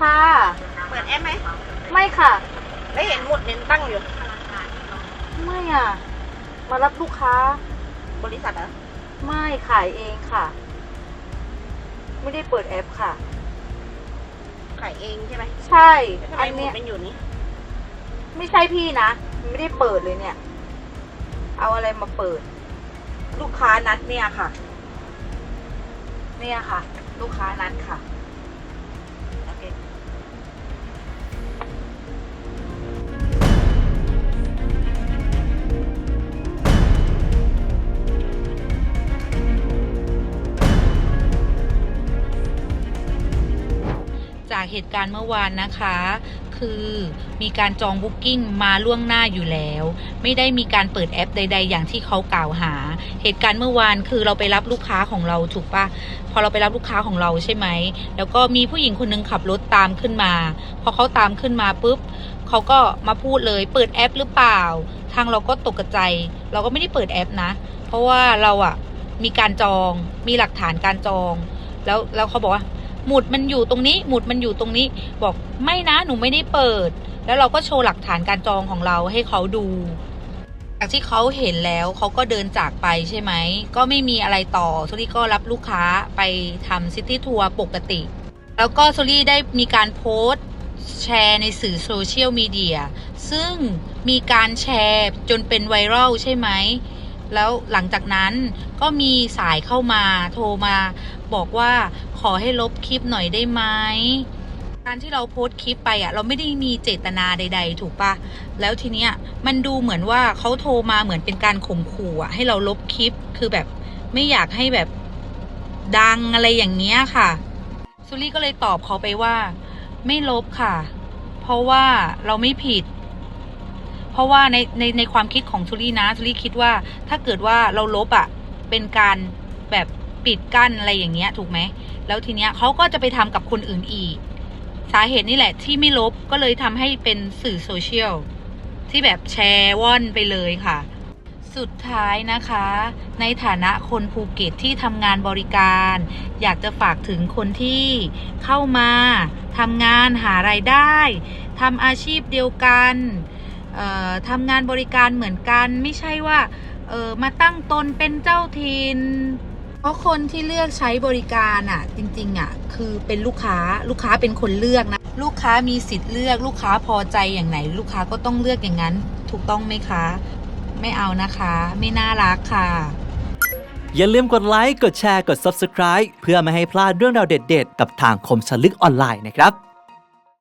ค่ะ เปิดแอปไหมไม่ค่ะแล้วเห็นหมุดเน้นตั้งอยู่ ไม่อะ มารับลูกค้า บริษัทเหรอไม่ขายเองค่ะ ไม่ได้เปิดแอปค่ะ ขายเองใช่ไหมใช่แล้วทำไมอันหมุเนี้ดยเป็นอยู่นี่ไม่ใช่พี่นะไม่ได้เปิดเลยเนี่ย เอาอะไรมาเปิด ลูกค้านัดเนี่ยค่ะ เนี่ยค่ะ ลูกค้านัดค่ะ จากเหตุการณ์เมื่อวานนะคะ คือมีการจองบุ๊กิ้งมาล่วงหน้าอยู่แล้ว ไม่ได้มีการเปิดแอปใด ๆ อย่างที่เขากล่าวหา เหตุการณ์เมื่อวานคือเราไปรับลูกค้าของเราถูกปะพอเราไปรับลูกค้าของเราใช่ไหมแล้วก็มีผู้หญิงคนนึงขับรถตามขึ้นมา พอเขาตามขึ้นมาปุ๊บเขาก็มาพูดเลยเปิดแอปหรือเปล่า ทางเราก็ตกใจ เราก็ไม่ได้เปิดแอปนะ เพราะว่าเราอะมีการจองมีหลักฐานการจอง แล้วแล้วเขาบอกว่า หมุดมันอยู่ตรงนี้ หมุดมันอยู่ตรงนี้ บอกไม่นะหนูไม่ได้เปิด แล้วเราก็โชว์หลักฐานการจองของเราให้เขาดูจากที่เขาเห็นแล้วเขาก็เดินจากไปใช่ไหม ก็ไม่มีอะไรต่อโซลี่ก็รับลูกค้าไปทำซิตี้ทัวร์ปกติ แล้วก็โซลี่ได้มีการโพสต์แชร์ในสื่อโซเชียลมีเดียซึ่งมีการแชร์จนเป็นไวรัลใช่ไหม แล้วหลังจากนั้นก็มีสายเข้ามาโทรมาบอกว่าขอให้ลบคลิปหน่อยได้ไหมการที่เราโพสต์คลิปไปอะเราไม่ได้มีเจตนาใด ๆ ถูกปะแล้วทีเนี้ยมันดูเหมือนว่าเขาโทรมาเหมือนเป็นการข่มขู่อะให้เราลบคลิปคือแบบไม่อยากให้แบบดังอะไรอย่างเงี้ยค่ะซูลี่ก็เลยตอบเขาไปว่า ไม่ลบค่ะ เพราะว่าเราไม่ผิด ราะว่าในในในความคิดของซูลี่นะซูลี่คิดว่าถ้าเกิดว่าเราลบอะเป็นการแบบปิดกั้นอะไรอย่างเงี้ยถูกไหมแล้วทีเนี้ยเขาก็จะไปทำกับคนอื่นอีก สาเหตุนี่แหละที่ไม่ลบก็เลยทำให้เป็นสื่อโซเชียลที่แบบแชร์ว่อนไปเลยค่ะ สุดท้ายนะคะ ในฐานะคนภูเก็ตที่ทำงานบริการ อยากจะฝากถึงคนที่เข้ามาทำงานหารายได้ทำอาชีพเดียวกัน ทำงานบริการเหมือนกัน ไม่ใช่ว่าเออมาตั้งตนเป็นเจ้าทินเพราะคนที่เลือกใช้บริการอะ จริงๆอะ คือเป็นลูกค้าลูกค้าเป็นคนเลือกนะ ลูกค้ามีสิทธิ์เลือก ลูกค้าพอใจอย่างไหน ลูกค้าก็ต้องเลือกอย่างนั้น ถูกต้องไหมคะ ไม่เอานะคะ ไม่น่ารักค่ะ อย่าลืมกดไลค์กดแชร์กด Subscribe เพื่อไม่ให้พลาดเรื่องราวเด็ด ๆ กับทางคมสลึกออนไลน์นะครับ